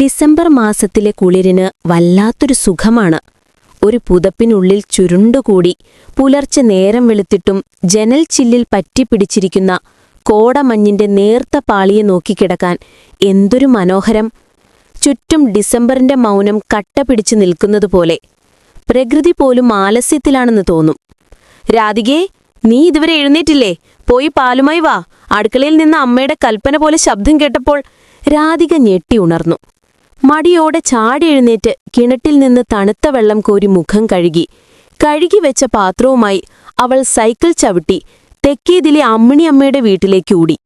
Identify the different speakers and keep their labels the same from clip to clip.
Speaker 1: December മാസത്തിലെ കുളിരിന് വല്ലാത്തൊരു സുഖമാണ്. ഒരു പുതപ്പിനുള്ളിൽ ചുരുണ്ടുകൂടി പുലർച്ചെ നേരം വെളുത്തിട്ടും ജനൽ ചില്ലിൽ പറ്റിപ്പിടിച്ചിരിക്കുന്ന കോടമഞ്ഞിന്റെ നേർത്ത പാളിയെ നോക്കിക്കിടക്കാൻ എന്തൊരു മനോഹരം. ചുറ്റും ഡിസംബറിന്റെ മൗനം കട്ട പിടിച്ചു നിൽക്കുന്നതുപോലെ പ്രകൃതി പോലും ആലസ്യത്തിലാണെന്ന് തോന്നും. രാധികേ നീ ഇതുവരെ എഴുന്നേറ്റില്ലേ? പോയി പാലുമായി വാ. അടുക്കളയിൽ നിന്ന് അമ്മയുടെ കൽപ്പന പോലെ ശബ്ദം കേട്ടപ്പോൾ രാധിക ഞെട്ടി ഉണർന്നു. മടിയോടെ ചാടി എഴുന്നേറ്റ് കിണറ്റിൽ നിന്ന് തണുത്ത വെള്ളം കോരി മുഖം കഴുകി. കഴുകി വെച്ച പാത്രവുമായി അവൾ സൈക്കിൾ ചവിട്ടി തെക്കേതിലെ അമ്മിണിയമ്മയുടെ വീട്ടിലേക്ക് ഓടി.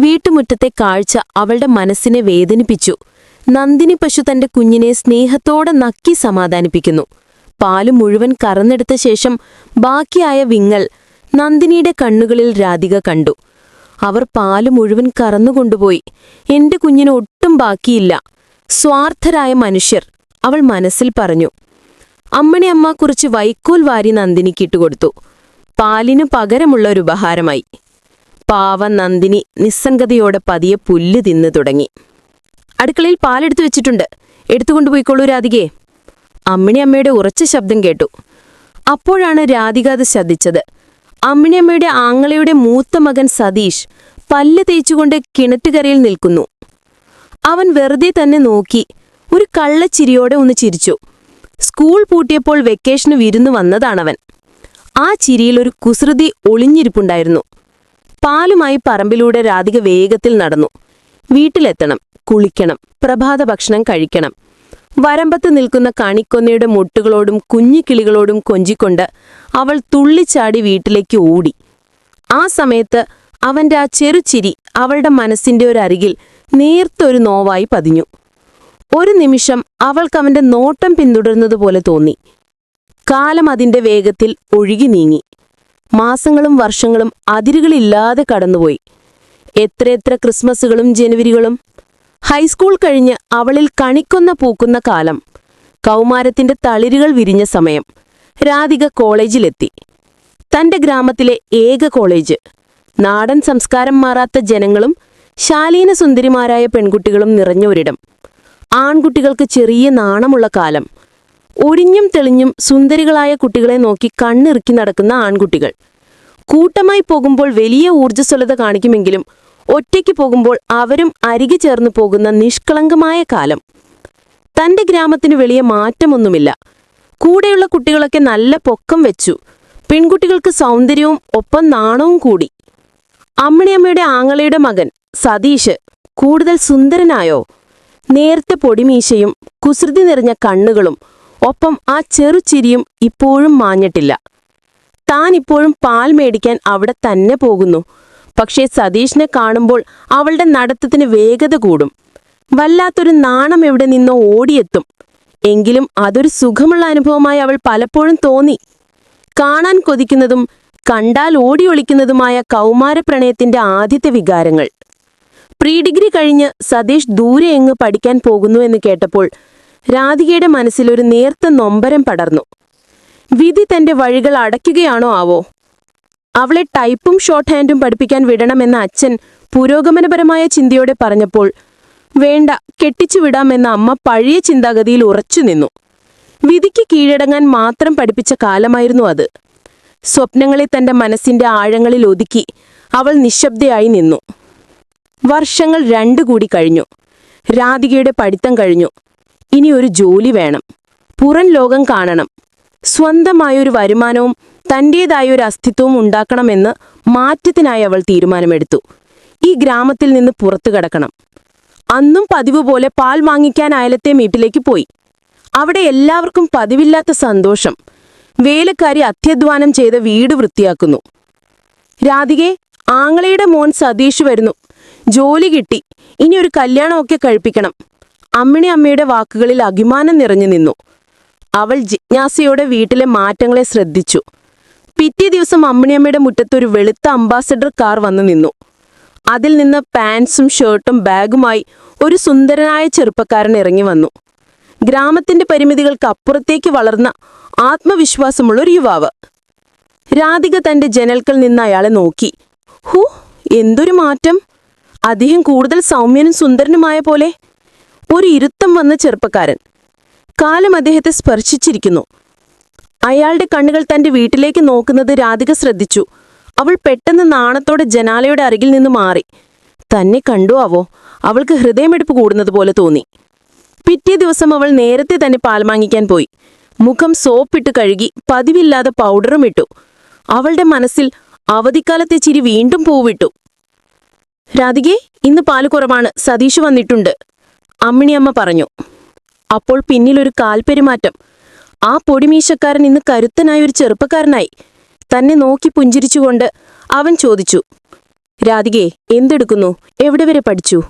Speaker 1: വീട്ടുമുറ്റത്തെ കാഴ്ച അവളുടെ മനസ്സിനെ വേദനിപ്പിച്ചു. നന്ദിനി പശു തന്റെ കുഞ്ഞിനെ സ്നേഹത്തോടെ നക്കി സമാധാനിപ്പിക്കുന്നു. പാൽ മുഴുവൻ കറന്നെടുത്ത ശേഷം ബാക്കിയായ വിങ്ങൽ നന്ദിനിയുടെ കണ്ണുകളിൽ രാധിക കണ്ടു. അവർ പാൽ മുഴുവൻ കറന്നുകൊണ്ടുപോയി. എന്റെ കുഞ്ഞിന് ഒട്ടും ബാക്കിയില്ല. സ്വാർത്ഥരായ മനുഷ്യർ അവൾ മനസ്സിൽ പറഞ്ഞു അമ്മണിയമ്മ കുറച്ച് വൈക്കോൽ വാരി നന്ദിനിക്ക് ഇട്ടുകൊടുത്തു. പാലിനു പകരമുള്ള ഒരു ഉപഹാരമായി. പാവ നന്ദിനി നിസ്സംഗതയോടെ പതിയെ പുല്ല് തിന്നു തുടങ്ങി. അടുക്കളയിൽ പാലെടുത്തു വെച്ചിട്ടുണ്ട്. എടുത്തുകൊണ്ടുപോയിക്കൊള്ളൂ രാധികേ അമ്മിണിയമ്മയുടെ ഉറച്ച ശബ്ദം കേട്ടു. അപ്പോഴാണ് രാധിക അത് ശ്രദ്ധിച്ചത്. അമ്മിണിയമ്മയുടെ ആങ്ങളയുടെ മൂത്ത മകൻ സതീഷ് പല്ല് തേച്ചുകൊണ്ട് കിണറ്റുകരയിൽ നിൽക്കുന്നു. അവൻ വെറുതെ തന്നെ നോക്കി. ഒരു കള്ളച്ചിരിയോടെ ഒന്ന് ചിരിച്ചു. സ്കൂൾ പൂട്ടിയപ്പോൾ വെക്കേഷന് വിരുന്നു വന്നതാണവൻ. ആ ചിരിയിൽ ഒരു കുസൃതി ഒളിഞ്ഞിരിപ്പുണ്ടായിരുന്നു. പാലുമായി പറമ്പിലൂടെ രാധിക വേഗത്തിൽ നടന്നു. വീട്ടിലെത്തണം കുളിക്കണം പ്രഭാത ഭക്ഷണം കഴിക്കണം. വരമ്പത്ത് നിൽക്കുന്ന കണിക്കൊന്നയുടെ മുട്ടുകളോടും കുഞ്ഞിക്കിളികളോടും കൊഞ്ചിക്കൊണ്ട് അവൾ തുള്ളിച്ചാടി വീട്ടിലേക്ക് ഓടി. ആ സമയത്ത് അവന്റെ ആ ചെറുചിരി അവളുടെ മനസ്സിന്റെ ഒരരികിൽ നേർത്തൊരു നോവായി പതിഞ്ഞു. ഒരു നിമിഷം അവൾക്കവന്റെ നോട്ടം പിന്തുടരുന്നതുപോലെ തോന്നി. കാലം അതിന്റെ വേഗത്തിൽ ഒഴുകി നീങ്ങി. മാസങ്ങളും വർഷങ്ങളും അതിരുകളില്ലാതെ കടന്നുപോയി. എത്രയെത്ര ക്രിസ്മസുകളും ജനുവരികളും. ഹൈസ്കൂൾ കഴിഞ്ഞ് അവളിൽ കണിക്കൊന്ന പൂക്കുന്ന കാലം. കൗമാരത്തിന്റെ തളിരുകൾ വിരിഞ്ഞ സമയം. രാധിക കോളേജിലെത്തി. തന്റെ ഗ്രാമത്തിലെ ഏക കോളേജ്. നാടൻ സംസ്കാരം മാറാത്ത ജനങ്ങളും ശാലീന സുന്ദരിമാരായ പെൺകുട്ടികളും നിറഞ്ഞ ഒരിടം. ആൺകുട്ടികൾക്ക് ചെറിയ നാണമുള്ള കാലം. ഒരിഞ്ഞും തെളിഞ്ഞും സുന്ദരികളായ കുട്ടികളെ നോക്കി കണ്ണിറുക്കി നടക്കുന്ന ആൺകുട്ടികൾ. കൂട്ടമായി പോകുമ്പോൾ വലിയ ഊർജസ്വലത കാണിക്കുമെങ്കിലും ഒറ്റയ്ക്ക് പോകുമ്പോൾ അവരും അരികെ ചേർന്ന് പോകുന്ന നിഷ്കളങ്കമായ കാലം. തന്റെ ഗ്രാമത്തിന് വലിയ മാറ്റമൊന്നുമില്ല. കൂടെയുള്ള കുട്ടികളൊക്കെ നല്ല പൊക്കം വെച്ചു. പെൺകുട്ടികൾക്ക് സൗന്ദര്യവും ഒപ്പം നാണവും കൂടി. അമ്മിണിയമ്മയുടെ ആങ്ങളയുടെ മകൻ സതീഷ് കൂടുതൽ സുന്ദരനായോ? നേരത്തെ പൊടിമീശയും കുസൃതി നിറഞ്ഞ കണ്ണുകളും ഒപ്പം ആ ചെറുചിരിയും ഇപ്പോഴും മാഞ്ഞിട്ടില്ല. താൻ ഇപ്പോഴും പാൽ മേടിക്കാൻ അവിടെ തന്നെ പോകുന്നു. പക്ഷേ സതീഷിനെ കാണുമ്പോൾ അവളുടെ നടത്തത്തിന് വേഗത കൂടും. വല്ലാത്തൊരു നാണം എവിടെ നിന്നോ ഓടിയെത്തും. എങ്കിലും അതൊരു സുഖമുള്ള അനുഭവമായി അവൾ പലപ്പോഴും തോന്നി. കാണാൻ കൊതിക്കുന്നതും കണ്ടാൽ ഓടിയൊളിക്കുന്നതുമായ കൗമാരപ്രണയത്തിന്റെ ആദ്യത്തെ വികാരങ്ങൾ. പ്രീ ഡിഗ്രി കഴിഞ്ഞ് സതീഷ് ദൂരെ എങ്ങ് പഠിക്കാൻ പോകുന്നു എന്ന് കേട്ടപ്പോൾ രാധികയുടെ മനസ്സിലൊരു നേർത്ത നൊമ്പരം പടർന്നു. വിധി തന്റെ വഴികൾ അടയ്ക്കുകയാണോ ആവോ? അവളെ ടൈപ്പും ഷോർട്ട് ഹാൻഡും പഠിപ്പിക്കാൻ വിടണമെന്ന അച്ഛൻ പുരോഗമനപരമായ ചിന്തയോടെ പറഞ്ഞപ്പോൾ വേണ്ട കെട്ടിച്ചു വിടാമെന്ന അമ്മ പഴയ ചിന്താഗതിയിൽ ഉറച്ചു നിന്നു. വിധിക്ക് കീഴടങ്ങാൻ മാത്രം പഠിപ്പിച്ച കാലമായിരുന്നു അത്. സ്വപ്നങ്ങളെ തന്റെ മനസ്സിന്റെ ആഴങ്ങളിൽ ഒതുക്കി അവൾ നിശബ്ദയായി നിന്നു. വർഷങ്ങൾ രണ്ടു കൂടി കഴിഞ്ഞു. രാധികയുടെ പഠിത്തം കഴിഞ്ഞു. ഇനി ഒരു ജോലി വേണം. പുറം ലോകം കാണണം. സ്വന്തമായൊരു വരുമാനവും തന്റേതായ ഒരു അസ്തിത്വവും ഉണ്ടാക്കണമെന്ന് മാറ്റത്തിനായി അവൾ തീരുമാനമെടുത്തു. ഈ ഗ്രാമത്തിൽ നിന്ന് പുറത്തു കടക്കണം. അന്നും പതിവ് പോലെ പാൽ വാങ്ങിക്കാൻ അയലത്തെ വീട്ടിലേക്ക് പോയി. അവിടെ എല്ലാവർക്കും പതിവില്ലാത്ത സന്തോഷം. വേലക്കാരി അത്യധ്വാനം ചെയ്ത വീട് വൃത്തിയാക്കുന്നു. രാധികെ ആങ്ങളയുടെ മോൻ സതീഷ് വരുന്നു. ജോലി കിട്ടി. ഇനി ഒരു കല്യാണമൊക്കെ കഴിപ്പിക്കണം. അമ്മിണി അമ്മയുടെ വാക്കുകളിൽ അഭിമാനം നിറഞ്ഞു നിന്നു. അവൾ ജിജ്ഞാസയോടെ വീട്ടിലെ മാറ്റങ്ങളെ ശ്രദ്ധിച്ചു. പിറ്റേ ദിവസം അമ്മിണിയമ്മയുടെ മുറ്റത്ത് ഒരു വെളുത്ത അംബാസഡർ കാർ വന്നു നിന്നു. അതിൽ നിന്ന് പാൻസും ഷർട്ടും ബാഗുമായി ഒരു സുന്ദരനായ ചെറുപ്പക്കാരൻ ഇറങ്ങി വന്നു. ഗ്രാമത്തിന്റെ പരിമിതികൾക്ക് അപ്പുറത്തേക്ക് വളർന്ന ആത്മവിശ്വാസമുള്ള ഒരു യുവാവ്. രാധിക തന്റെ ജനൽക്കൽ നിന്ന് അയാളെ നോക്കി. ഹൂ എന്തൊരു മാറ്റം. അദ്ദേഹം കൂടുതൽ സൗമ്യനും സുന്ദരനുമായ പോലെ
Speaker 2: ഒരു ഇരുത്തം വന്ന ചെറുപ്പക്കാരൻ. കാലം അദ്ദേഹത്തെ സ്പർശിച്ചിരിക്കുന്നു. അയാളുടെ കണ്ണുകൾ തന്റെ വീട്ടിലേക്ക് നോക്കുന്നത് രാധിക ശ്രദ്ധിച്ചു. അവൾ പെട്ടെന്ന് നാണത്തോടെ ജനാലയുടെ അരികിൽ നിന്ന് മാറി. തന്നെ കണ്ടു ആവോ? അവൾക്ക് ഹൃദയമെടുപ്പ് കൂടുന്നത് പോലെ തോന്നി. പിറ്റേ ദിവസം അവൾ നേരത്തെ തന്നെ പാൽ വാങ്ങിക്കാൻ പോയി. മുഖം സോപ്പിട്ട് കഴുകി പതിവില്ലാതെ പൗഡറും ഇട്ടു. അവളുടെ മനസ്സിൽ അവധിക്കാലത്തെ ചിരി വീണ്ടും പൂവിട്ടു. രാധികെ ഇന്ന് പാൽ കുറവാണ്. സതീഷ് വന്നിട്ടുണ്ട്. അമ്മിണിയമ്മ പറഞ്ഞു. അപ്പോൾ പിന്നിലൊരു കാൽപെരുമാറ്റം. ആ പൊടിമീശക്കാരൻ ഇന്ന് കരുത്തനായ ഒരു ചെറുപ്പക്കാരനായി. തന്നെ നോക്കി പുഞ്ചിരിച്ചുകൊണ്ട് അവൻ ചോദിച്ചു. രാധികെ എന്തെടുക്കുന്നു? എവിടെ വരെ പഠിച്ചു?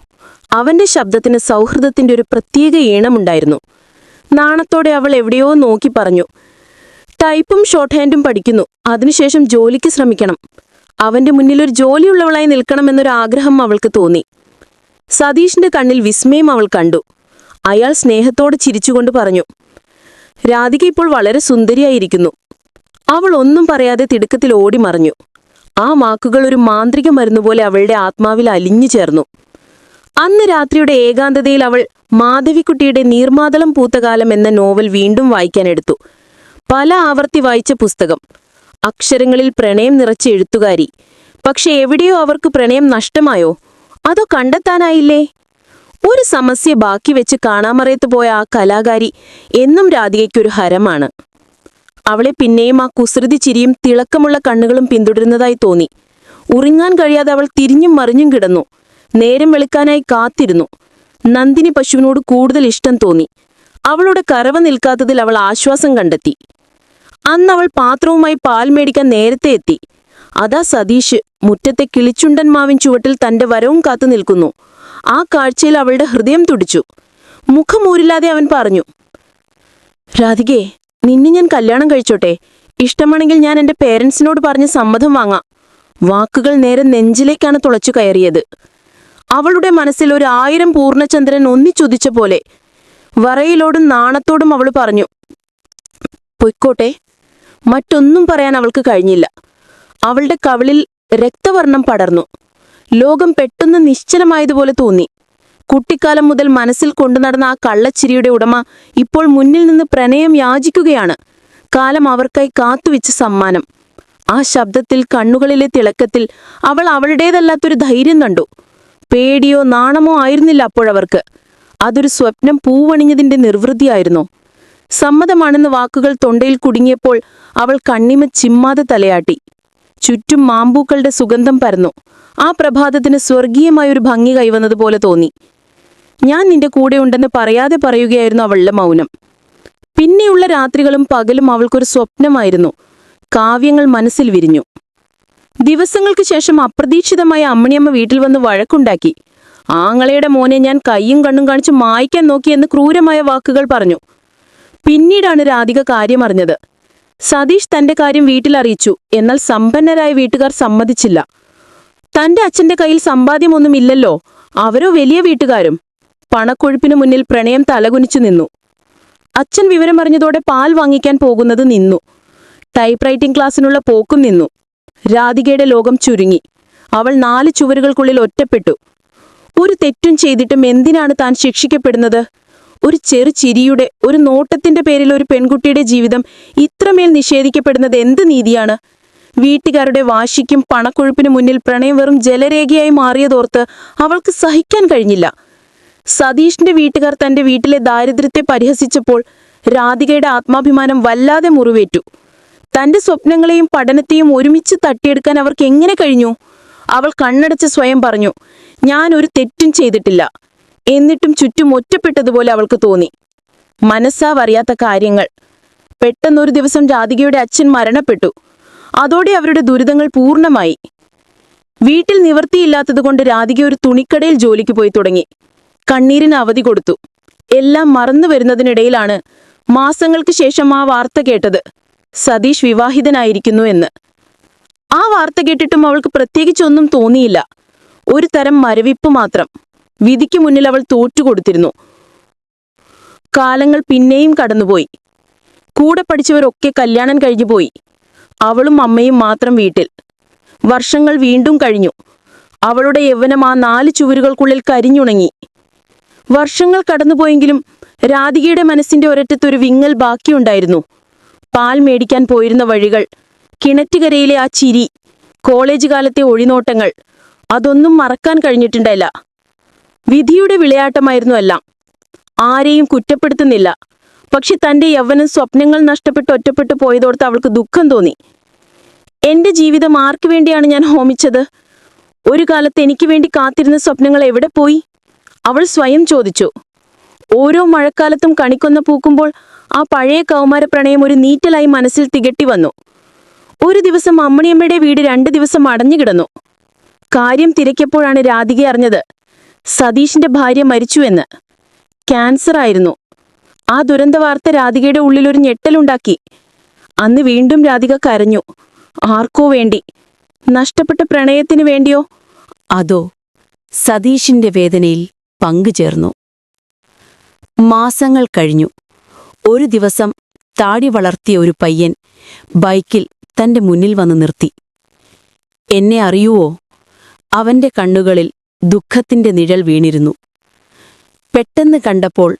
Speaker 2: അവന്റെ ശബ്ദത്തിന് സൗഹൃദത്തിന്റെ ഒരു പ്രത്യേക ഈണമുണ്ടായിരുന്നു. നാണത്തോടെ അവൾ എവിടെയോ നോക്കി പറഞ്ഞു. ടൈപ്പും ഷോർട്ട് ഹാൻഡും പഠിക്കുന്നു. അതിനുശേഷം ജോലിക്ക് ശ്രമിക്കണം. അവന്റെ മുന്നിൽ ഒരു ജോലിയുള്ളവളായി നിൽക്കണമെന്നൊരു ആഗ്രഹം അവൾക്ക് തോന്നി. സതീഷിന്റെ കണ്ണിൽ വിസ്മയം അവൾ കണ്ടു. അയാൾ സ്നേഹത്തോടെ ചിരിച്ചുകൊണ്ട് പറഞ്ഞു രാധിക ഇപ്പോൾ വളരെ സുന്ദരിയായിരിക്കുന്നു. അവൾ ഒന്നും പറയാതെ തിടുക്കത്തിൽ ഓടിമറഞ്ഞു ആ വാക്കുകൾ ഒരു മാന്ത്രിക മരുന്നുപോലെ അവളുടെ ആത്മാവിൽ അലിഞ്ഞു ചേർന്നു. അന്ന് രാത്രിയുടെ ഏകാന്തതയിൽ അവൾ മാധവിക്കുട്ടിയുടെ നീർമാതളം പൂത്തകാലം എന്ന നോവൽ വീണ്ടും വായിക്കാനെടുത്തു. പല ആവർത്തി വായിച്ച പുസ്തകം. അക്ഷരങ്ങളിൽ പ്രണയം നിറച്ച എഴുത്തുകാരി. പക്ഷെ എവിടെയോ അവർക്ക് പ്രണയം നഷ്ടമായോ? അതോ കണ്ടെത്താനായില്ലേ? ഒരു സമസ്യ ബാക്കി വെച്ച് കാണാമറയത്ത് പോയ ആ കലാകാരി എന്നും രാധികയ്ക്കൊരു ഹരമാണ്. അവളെ പിന്നെയും ആ കുസൃതി ചിരിയും തിളക്കമുള്ള കണ്ണുകളും പിന്തുടരുന്നതായി തോന്നി. ഉറങ്ങാൻ കഴിയാതെ അവൾ തിരിഞ്ഞും മറിഞ്ഞും കിടന്നു. നേരം വെളുക്കാനായി കാത്തിരുന്നു. നന്ദിനി പശുവിനോട് കൂടുതൽ ഇഷ്ടം തോന്നി. അവളുടെ കറവ നിൽക്കാത്തതിൽ അവൾ ആശ്വാസം കണ്ടെത്തി. അന്ന് അവൾ പാത്രവുമായി പാൽ മേടിക്കാൻ നേരത്തെ എത്തി. അതാ സതീഷ്. മുറ്റത്തെ കിളിച്ചുണ്ടൻ മാവിൻ ചുവട്ടിൽ തന്റെ വരവും കാത്തു നിൽക്കുന്നു. ആ കാഴ്ചയിൽ അവളുടെ ഹൃദയം തുടിച്ചു. മുഖമൂരില്ലാതെ അവൻ പറഞ്ഞു രാധികേ നിന്നെ ഞാൻ കല്യാണം കഴിച്ചോട്ടെ. ഇഷ്ടമാണെങ്കിൽ ഞാൻ എന്റെ പേരൻസിനോട് പറഞ്ഞ് സമ്മതം വാങ്ങാം. വാക്കുകൾ നേരെ നെഞ്ചിലേക്കാണ് തുളച്ചു കയറിയത്. അവളുടെ മനസ്സിൽ ഒരു ആയിരം പൂർണചന്ദ്രൻ ഒന്നിച്ചുദിച്ച പോലെ വറയിലോടും നാണത്തോടും അവൾ പറഞ്ഞു പൊയ്ക്കോട്ടെ. മറ്റൊന്നും പറയാൻ അവൾക്ക് കഴിഞ്ഞില്ല. അവളുടെ കവിളിൽ രക്തവർണം പടർന്നു. ലോകം പെട്ടെന്ന് നിശ്ചലമായതുപോലെ തോന്നി. കുട്ടിക്കാലം മുതൽ മനസ്സിൽ കൊണ്ടുനടന്ന ആ കള്ളച്ചിരിയുടെ ഉടമ ഇപ്പോൾ മുന്നിൽ നിന്ന് പ്രണയം യാചിക്കുകയാണ്. കാലം അവർക്കായി കാത്തുവെച്ച സമ്മാനം. ആ ശബ്ദത്തിൽ കണ്ണുകളിലെ തിളക്കത്തിൽ അവൾ അവളുടേതല്ലാത്തൊരു ധൈര്യം കണ്ടു. പേടിയോ നാണമോ ആയിരുന്നില്ല അപ്പോഴവർക്ക്. അതൊരു സ്വപ്നം പൂവണിഞ്ഞതിന്റെ നിർവൃതിയായിരുന്നു സമ്മതമാണെന്ന് വാക്കുകൾ തൊണ്ടയിൽ കുടുങ്ങിയപ്പോൾ അവൾ കണ്ണിമ ചിമ്മാതെ തലയാട്ടി. ചുറ്റും മാമ്പൂക്കളുടെ സുഗന്ധം പരന്നു. ആ പ്രഭാതത്തിന് സ്വർഗീയമായൊരു ഭംഗി കൈവന്നതുപോലെ തോന്നി. ഞാൻ നിന്റെ കൂടെയുണ്ടെന്ന് പറയാതെ പറയുകയായിരുന്നു അവളുടെ മൗനം. പിന്നെയുള്ള രാത്രികളും പകലും അവൾക്കൊരു സ്വപ്നമായിരുന്നു. കാവ്യങ്ങൾ മനസ്സിൽ വിരിഞ്ഞു. ദിവസങ്ങൾക്ക് ശേഷം അപ്രതീക്ഷിതമായ അമ്മണിയമ്മ വീട്ടിൽ വന്ന് വഴക്കുണ്ടാക്കി. ആങ്ങളയുടെ മോനെ ഞാൻ കയ്യും കണ്ണും കാണിച്ച് മായ്ക്കാൻ നോക്കിയെന്ന് ക്രൂരമായ വാക്കുകൾ പറഞ്ഞു. പിന്നീടാണ് രാധിക കാര്യമറിഞ്ഞത്. സതീഷ് തന്റെ കാര്യം വീട്ടിലറിയിച്ചു. എന്നാൽ സമ്പന്നരായ വീട്ടുകാർ സമ്മതിച്ചില്ല. തന്റെ അച്ഛന്റെ കയ്യിൽ സമ്പാദ്യമൊന്നുമില്ലല്ലോ. അവരോ വലിയ വീട്ടുകാരും. പണക്കൊഴുപ്പിനു മുന്നിൽ പ്രണയം തലകുനിച്ചു നിന്നു. അച്ഛൻ വിവരമറിഞ്ഞതോടെ പാൽ വാങ്ങിക്കാൻ പോകുന്നത് നിന്നു. ടൈപ്പ് റൈറ്റിംഗ് ക്ലാസ്സിനുള്ള പോക്കും നിന്നു. രാധികയുടെ ലോകം ചുരുങ്ങി. അവൾ നാല് ചുവരുകൾക്കുള്ളിൽ ഒറ്റപ്പെട്ടു. ഒരു തെറ്റും ചെയ്തിട്ടും എന്തിനാണ് താൻ ശിക്ഷിക്കപ്പെടുന്നത്? ഒരു ചെറു ചിരിയുടെ ഒരു നോട്ടത്തിന്റെ പേരിൽ ഒരു പെൺകുട്ടിയുടെ ജീവിതം ഇത്രമേൽ നിഷേധിക്കപ്പെടുന്നത് എന്ത് നീതിയാണ്? വീട്ടുകാരുടെ വാശിക്കും പണക്കൊഴുപ്പിനു മുന്നിൽ പ്രണയം വെറും ജലരേഖയായി മാറിയതോർത്ത് അവൾക്ക് സഹിക്കാൻ കഴിഞ്ഞില്ല. സതീഷിന്റെ വീട്ടുകാർ തന്റെ വീട്ടിലെ ദാരിദ്ര്യത്തെ പരിഹസിച്ചപ്പോൾ രാധികയുടെ ആത്മാഭിമാനം വല്ലാതെ മുറിവേറ്റു. തന്റെ സ്വപ്നങ്ങളെയും പഠനത്തെയും ഒരുമിച്ച് തട്ടിയെടുക്കാൻ അവർക്ക് എങ്ങനെ കഴിഞ്ഞു? അവൾ കണ്ണടച്ച് സ്വയം പറഞ്ഞു ഞാൻ ഒരു തെറ്റും ചെയ്തിട്ടില്ല. എന്നിട്ടും ചുറ്റും ഒറ്റപ്പെട്ടതുപോലെ അവൾക്ക് തോന്നി. മനസ്സാവറിയാത്ത കാര്യങ്ങൾ. പെട്ടെന്നൊരു ദിവസം രാധികയുടെ അച്ഛൻ മരണപ്പെട്ടു. അതോടെ അവരുടെ ദുരിതങ്ങൾ പൂർണമായി. വീട്ടിൽ നിവൃത്തിയില്ലാത്തതുകൊണ്ട് രാധിക ഒരു തുണിക്കടയിൽ ജോലിക്ക് പോയി തുടങ്ങി. കണ്ണീരിന് അവധി കൊടുത്തു. എല്ലാം മറന്നു വരുന്നതിനിടയിലാണ് മാസങ്ങൾക്ക് ശേഷം ആ വാർത്ത കേട്ടത്. സതീഷ് വിവാഹിതനായിരിക്കുന്നു എന്ന്. ആ വാർത്ത കേട്ടിട്ടും അവൾക്ക് പ്രത്യേകിച്ചൊന്നും തോന്നിയില്ല. ഒരു തരം മരവിപ്പ് മാത്രം. വിധിക്ക് മുന്നിൽ അവൾ തോറ്റുകൊടുത്തിരുന്നു. കാലങ്ങൾ പിന്നെയും കടന്നുപോയി. കൂടെ പഠിച്ചവരൊക്കെ കല്യാണം കഴിഞ്ഞു പോയി. അവളും അമ്മയും മാത്രം വീട്ടിൽ. വർഷങ്ങൾ വീണ്ടും കഴിഞ്ഞു. അവളുടെ യൗവനം ആ നാല് ചുവരുകൾക്കുള്ളിൽ കരിഞ്ഞുണങ്ങി. വർഷങ്ങൾ കടന്നുപോയെങ്കിലും രാധികയുടെ മനസ്സിന്റെ ഒരറ്റത്തൊരു വിങ്ങൽ ബാക്കിയുണ്ടായിരുന്നു. പാൽ മേടിക്കാൻ പോയിരുന്ന വഴികൾ കിണറ്റുകരയിലെ ആ ചിരി കോളേജ് കാലത്തെ ഒഴിനോട്ടങ്ങൾ അതൊന്നും മറക്കാൻ കഴിഞ്ഞിട്ടുണ്ടായില്ല. വിധിയുടെ വിളയാട്ടമായിരുന്നു എല്ലാം. ആരെയും കുറ്റപ്പെടുത്തുന്നില്ല. പക്ഷെ തന്റെ യൗവനം സ്വപ്നങ്ങൾ നഷ്ടപ്പെട്ട് ഒറ്റപ്പെട്ടു പോയതോർത്ത് അവൾക്ക് ദുഃഖം തോന്നി. എന്റെ ജീവിതം ആർക്കു വേണ്ടിയാണ് ഞാൻ ഹോമിച്ചത്? ഒരു കാലത്ത് എനിക്ക് വേണ്ടി കാത്തിരുന്ന സ്വപ്നങ്ങൾ എവിടെ പോയി? അവൾ സ്വയം ചോദിച്ചു. ഓരോ മഴക്കാലത്തും കണിക്കൊന്ന പൂക്കുമ്പോൾ ആ പഴയ കൗമാര പ്രണയം ഒരു നീറ്റലായി മനസ്സിൽ തികട്ടി വന്നു. ഒരു ദിവസം അമ്മണിയമ്മയുടെ വീട് രണ്ട് ദിവസം അടഞ്ഞു കിടന്നു കാര്യം തിരക്കിയപ്പോഴാണ് രാധിക അറിഞ്ഞത് സതീഷിന്റെ ഭാര്യ മരിച്ചുവെന്ന്. ക്യാൻസർ ആയിരുന്നു ആ ദുരന്ത വാർത്ത രാധികയുടെ ഉള്ളിൽ ഒരു ഞെട്ടലുണ്ടാക്കി. അന്ന് വീണ്ടും രാധിക കരഞ്ഞു. ആർക്കോ വേണ്ടി? നഷ്ടപ്പെട്ട പ്രണയത്തിന് വേണ്ടിയോ?
Speaker 1: അതോ സതീഷിന്റെ വേദനയിൽ പങ്കുചേർന്നു മാസങ്ങൾ കഴിഞ്ഞു. ഒരു ദിവസം താടി വളർത്തിയ ഒരു പയ്യൻ ബൈക്കിൽ തന്റെ മുന്നിൽ വന്ന് നിർത്തി. എന്നെ അറിയുവോ? അവന്റെ കണ്ണുകളിൽ ദുഃഖത്തിന്റെ നിഴൽ വീണിരുന്നു. പെട്ടെന്ന് കണ്ടപ്പോൾ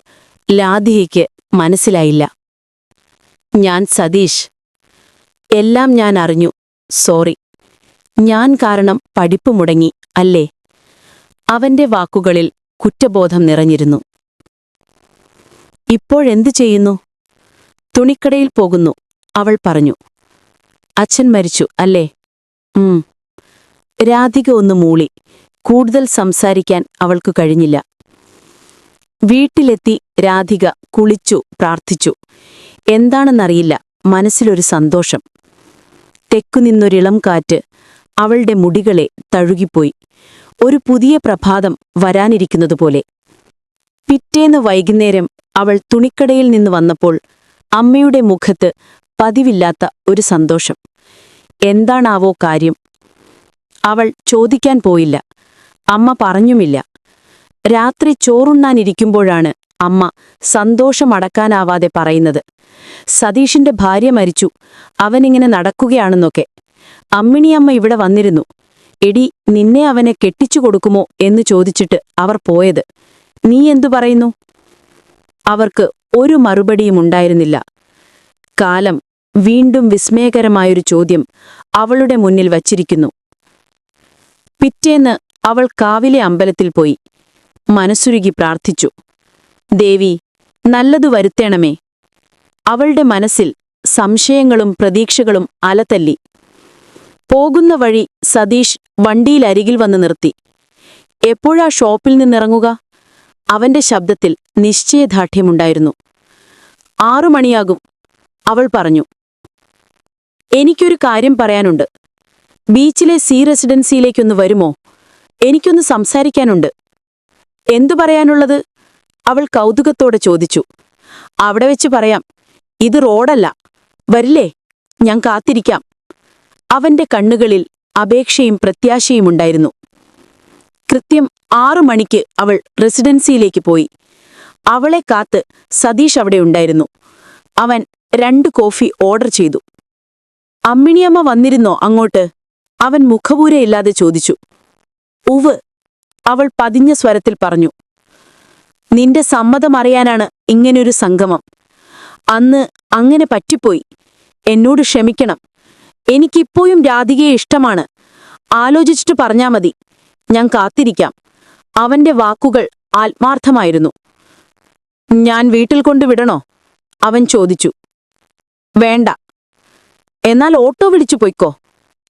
Speaker 1: ലാധികയ്ക്ക് മനസ്സിലായില്ല. ഞാൻ സതീഷ്. എല്ലാം ഞാൻ അറിഞ്ഞു. സോറി. ഞാൻ കാരണം പഠിപ്പ് മുടങ്ങി അല്ലേ? അവന്റെ വാക്കുകളിൽ കുറ്റബോധം നിറഞ്ഞിരുന്നു. ഇപ്പോഴെന്തു ചെയ്യുന്നു? തുണിക്കടയിൽ പോകുന്നു അവൾ പറഞ്ഞു. അച്ഛൻ മരിച്ചു അല്ലേ? രാധിക ഒന്ന് മൂളി. കൂടുതൽ സംസാരിക്കാൻ അവൾക്ക് കഴിഞ്ഞില്ല. വീട്ടിലെത്തി രാധിക കുളിച്ചു പ്രാർത്ഥിച്ചു. എന്താണെന്നറിയില്ല. മനസ്സിലൊരു സന്തോഷം. തെക്കുനിന്നൊരിളം കാറ്റ് അവളുടെ മുടികളെ തഴുകിപ്പോയി. ഒരു പുതിയ പ്രഭാതം വരാനിരിക്കുന്നതുപോലെ. പിറ്റേന്ന് വൈകുന്നേരം അവൾ തുണിക്കടയിൽ നിന്ന് വന്നപ്പോൾ അമ്മയുടെ മുഖത്ത് പതിവില്ലാത്ത ഒരു സന്തോഷം. എന്താണാവോ കാര്യം? അവൾ ചോദിക്കാൻ പോയില്ല. അമ്മ പറഞ്ഞുമില്ല. രാത്രി ചോറുണ്ണാനിരിക്കുമ്പോഴാണ് അമ്മ സന്തോഷമടക്കാനാവാതെ പറയുന്നത്. സതീഷിന്റെ ഭാര്യ മരിച്ചു. അവനിങ്ങനെ നടക്കുകയാണെന്നൊക്കെ. അമ്മിണിയമ്മ ഇവിടെ വന്നിരുന്നു. എടി നിന്നെ അവനെ കെട്ടിച്ചു കൊടുക്കുമോ എന്ന് ചോദിച്ചിട്ട് അവർ പോയത്. നീ എന്തു പറയുന്നു? അവർക്ക് ഒരു മറുപടിയും ഉണ്ടായിരുന്നില്ല. കാലം വീണ്ടും വിസ്മയകരമായൊരു ചോദ്യം അവളുടെ മുന്നിൽ വച്ചിരിക്കുന്നു. പിറ്റേന്ന് അവൾ കാവിലെ അമ്പലത്തിൽ പോയി. മനസ്സുരുകി പ്രാർത്ഥിച്ചു. ദേവി നല്ലതു വരുത്തേണമേ. അവളുടെ മനസ്സിൽ സംശയങ്ങളും പ്രതീക്ഷകളും അലതല്ലി. പോകുന്ന വഴി സതീഷ് വണ്ടിയിലരികിൽ വന്ന് നിർത്തി. എപ്പോഴാ ഷോപ്പിൽ നിന്നിറങ്ങുക? അവന്റെ ശബ്ദത്തിൽ നിശ്ചയദാർഢ്യമുണ്ടായിരുന്നു. ആറു മണിയാകും അവൾ പറഞ്ഞു. എനിക്കൊരു കാര്യം പറയാനുണ്ട്. ബീച്ചിലെ സി റെസിഡൻസിയിലേക്കൊന്ന് വരുമോ? എനിക്കൊന്ന് സംസാരിക്കാനുണ്ട്. എന്തു പറയാനുള്ളത്? അവൾ കൗതുകത്തോടെ ചോദിച്ചു. അവിടെ വെച്ച് പറയാം ഇത് റോഡല്ല. വരില്ലേ ഞാൻ കാത്തിരിക്കാം. അവന്റെ കണ്ണുകളിൽ അപേക്ഷയും പ്രത്യാശയും ഉണ്ടായിരുന്നു. കൃത്യം ആറു മണിക്ക് അവൾ റെസിഡൻസിയിലേക്ക് പോയി. അവളെ കാത്ത് സതീഷ് അവിടെ ഉണ്ടായിരുന്നു. അവൻ രണ്ട് കോഫി ഓർഡർ ചെയ്തു. അമ്മിണിയമ്മ വന്നിരുന്നോ അങ്ങോട്ട്? അവൻ മുഖപൂരയില്ലാതെ ചോദിച്ചു. ഉവ്. അവൾ പതിഞ്ഞ സ്വരത്തിൽ പറഞ്ഞു നിന്റെ സമ്മതമറിയാനാണ് ഇങ്ങനൊരു സംഗമം. അന്ന് അങ്ങനെ പറ്റിപ്പോയി. എന്നോട് ക്ഷമിക്കണം. എനിക്കിപ്പോഴും രാധികയെ ഇഷ്ടമാണ്. ആലോചിച്ചിട്ട് പറഞ്ഞാ മതി. ഞാൻ കാത്തിരിക്കാം. അവന്റെ വാക്കുകൾ ആത്മാർത്ഥമായിരുന്നു. ഞാൻ വീട്ടിൽ കൊണ്ടുവിടണോ അവൻ ചോദിച്ചു. വേണ്ട. എന്നാൽ ഓട്ടോ വിളിച്ചു പൊയ്ക്കോ.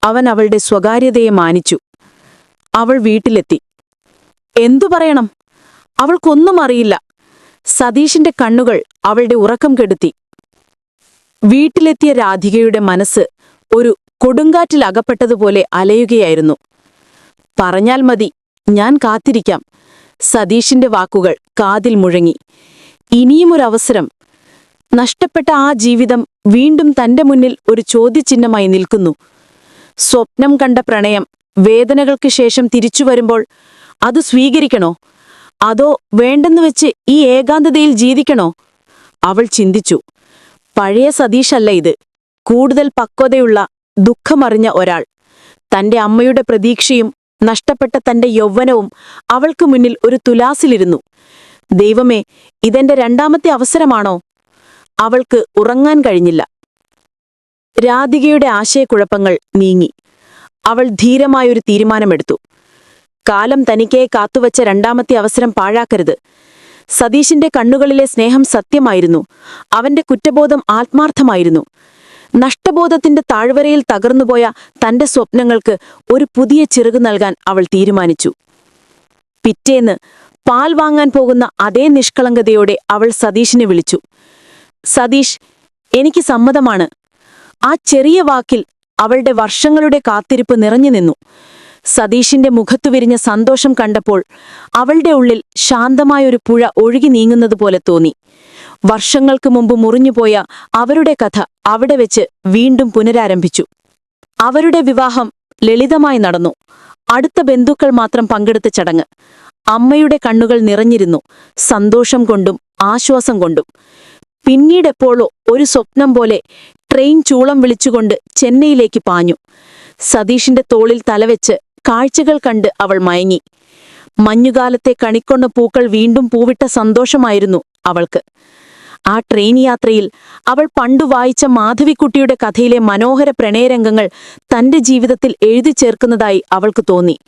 Speaker 1: അവൻ അവളുടെ സ്വകാര്യതയെ മാനിച്ചു. അവൾ വീട്ടിലെത്തി. എന്തു പറയണം? അവൾക്കൊന്നും അറിയില്ല. സതീഷിന്റെ കണ്ണുകൾ അവളുടെ ഉറക്കം കെടുത്തി. വീട്ടിലെത്തിയ രാധികയുടെ മനസ്സ് ഒരു കൊടുങ്കാറ്റിൽ അകപ്പെട്ടതുപോലെ അലയുകയായിരുന്നു. പറഞ്ഞാൽ മതി ഞാൻ കാത്തിരിക്കാം. സതീഷിന്റെ വാക്കുകൾ കാതിൽ മുഴങ്ങി. ഇനിയുമൊരവസരം. നഷ്ടപ്പെട്ട ആ ജീവിതം വീണ്ടും തന്റെ മുന്നിൽ ഒരു ചോദ്യചിഹ്നമായി നിൽക്കുന്നു. സ്വപ്നം കണ്ട പ്രണയം വേദനകൾക്ക് ശേഷം തിരിച്ചു വരുമ്പോൾ അത് സ്വീകരിക്കണോ? അതോ വേണ്ടെന്ന് വെച്ച് ഈ ഏകാന്തതയിൽ ജീവിക്കണോ? അവൾ ചിന്തിച്ചു. പഴയ സതീഷല്ല ഇത്. കൂടുതൽ പക്വതയുള്ള ദുഃഖമറിഞ്ഞ ഒരാൾ. തന്റെ അമ്മയുടെ പ്രതീക്ഷയും നഷ്ടപ്പെട്ട തന്റെ യൗവനവും അവൾക്ക് മുന്നിൽ ഒരു തുലാസിലിരുന്നു.
Speaker 2: ദൈവമേ ഇതെന്റെ രണ്ടാമത്തെ അവസരമാണോ? അവൾക്ക് ഉറങ്ങാൻ കഴിഞ്ഞില്ല. രാധികയുടെ ആശയക്കുഴപ്പങ്ങൾ നീങ്ങി. അവൾ ധീരമായൊരു തീരുമാനമെടുത്തു. കാലം തനിക്കേ കാത്തുവച്ച രണ്ടാമത്തെ അവസരം പാഴാക്കരുത്. സതീഷിന്റെ കണ്ണുകളിലെ സ്നേഹം സത്യമായിരുന്നു. അവന്റെ കുറ്റബോധം ആത്മാർത്ഥമായിരുന്നു. നഷ്ടബോധത്തിന്റെ താഴ്വരയിൽ തകർന്നുപോയ തന്റെ സ്വപ്നങ്ങൾക്ക് ഒരു പുതിയ ചെറുകു നൽകാൻ അവൾ തീരുമാനിച്ചു. പിറ്റേന്ന് പാൽ വാങ്ങാൻ പോകുന്ന അതേ നിഷ്കളങ്കതയോടെ അവൾ സതീഷിനെ വിളിച്ചു. സതീഷ് എനിക്ക് സമ്മതമാണ്. ആ ചെറിയ വാക്കിൽ അവളുടെ വർഷങ്ങളുടെ കാത്തിരിപ്പ് നിറഞ്ഞു നിന്നു. സതീഷിന്റെ മുഖത്തു വിരിഞ്ഞ സന്തോഷം കണ്ടപ്പോൾ അവളുടെ ഉള്ളിൽ ശാന്തമായൊരു പുഴ ഒഴുകി നീങ്ങുന്നതുപോലെ തോന്നി. വർഷങ്ങൾക്ക് മുമ്പ് മുറിഞ്ഞുപോയ അവരുടെ കഥ അവിടെ വെച്ച് വീണ്ടും പുനരാരംഭിച്ചു. അവരുടെ വിവാഹം ലളിതമായി നടന്നു. അടുത്ത ബന്ധുക്കൾ മാത്രം പങ്കെടുത്ത ചടങ്ങ്. അമ്മയുടെ കണ്ണുകൾ നിറഞ്ഞിരുന്നു സന്തോഷം കൊണ്ടും ആശ്വാസം കൊണ്ടും. പിന്നീടെപ്പോഴോ ഒരു സ്വപ്നം പോലെ ട്രെയിൻ ചൂളം വിളിച്ചുകൊണ്ട് ചെന്നൈയിലേക്ക് പാഞ്ഞു. സതീഷിന്റെ തോളിൽ തലവെച്ച് കാഴ്ചകൾ കണ്ട് അവൾ മയങ്ങി. മഞ്ഞുകാലത്തെ കണിക്കൊണ്ട പൂക്കൾ വീണ്ടും പൂവിട്ട സന്തോഷമായിരുന്നു അവൾക്ക്. ആ ട്രെയിൻ യാത്രയിൽ അവൾ പണ്ടു വായിച്ച മാധവിക്കുട്ടിയുടെ കഥയിലെ മനോഹര പ്രണയരംഗങ്ങൾ തന്റെ ജീവിതത്തിൽ എഴുതി ചേർക്കുന്നതായി അവൾക്ക് തോന്നി.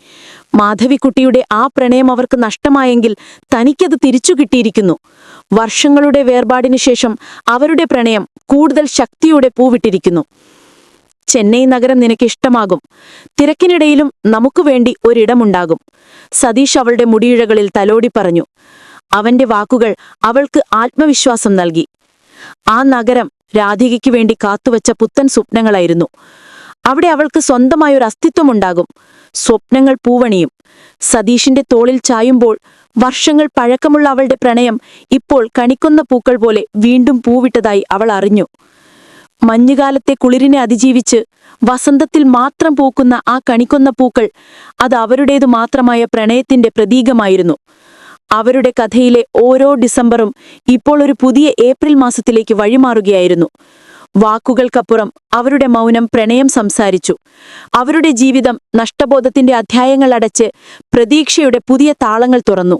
Speaker 2: മാധവിക്കുട്ടിയുടെ ആ പ്രണയം അവർക്ക് നഷ്ടമായെങ്കിൽ തനിക്കത് തിരിച്ചു കിട്ടിയിരിക്കുന്നു. വർഷങ്ങളുടെ വേർപാടിനു ശേഷം അവരുടെ പ്രണയം കൂടുതൽ ശക്തിയോടെ പൂവിട്ടിരിക്കുന്നു. ചെന്നൈ നഗരം നിനക്ക് ഇഷ്ടമാകും. തിരക്കിനിടയിലും നമുക്ക് വേണ്ടി ഒരിടമുണ്ടാകും. സതീഷ് അവളുടെ മുടിയിഴകളിൽ തലോടി പറഞ്ഞു. അവന്റെ വാക്കുകൾ അവൾക്ക് ആത്മവിശ്വാസം നൽകി. ആ നഗരം രാധികയ്ക്ക് വേണ്ടി കാത്തുവച്ച പുത്തൻ സ്വപ്നങ്ങളായിരുന്നു. അവിടെ അവൾക്ക് സ്വന്തമായൊരു അസ്തിത്വമുണ്ടാകും. സ്വപ്നങ്ങൾ പൂവണിയും. സതീഷിന്റെ തോളിൽ ചായുമ്പോൾ വർഷങ്ങൾ പഴക്കമുള്ള അവളുടെ പ്രണയം ഇപ്പോൾ കണിക്കുന്ന പൂക്കൾ പോലെ വീണ്ടും പൂവിട്ടതായി അവൾ അറിഞ്ഞു. മഞ്ഞുകാലത്തെ കുളിരിനെ അതിജീവിച്ച് വസന്തത്തിൽ മാത്രം പൂക്കുന്ന ആ കണിക്കൊന്ന പൂക്കൾ അത് അവരുടേതു മാത്രമായ പ്രണയത്തിന്റെ പ്രതീകമായിരുന്നു. അവരുടെ കഥയിലെ ഓരോ ഡിസംബറും ഇപ്പോൾ ഒരു പുതിയ ഏപ്രിൽ മാസത്തിലേക്ക് വഴിമാറുകയായിരുന്നു. വാക്കുകൾക്കപ്പുറം അവരുടെ മൗനം പ്രണയം സംസാരിച്ചു. അവരുടെ ജീവിതം നഷ്ടബോധത്തിന്റെ അധ്യായങ്ങൾ അടച്ച് പ്രതീക്ഷയുടെ പുതിയ താളങ്ങൾ തുറന്നു.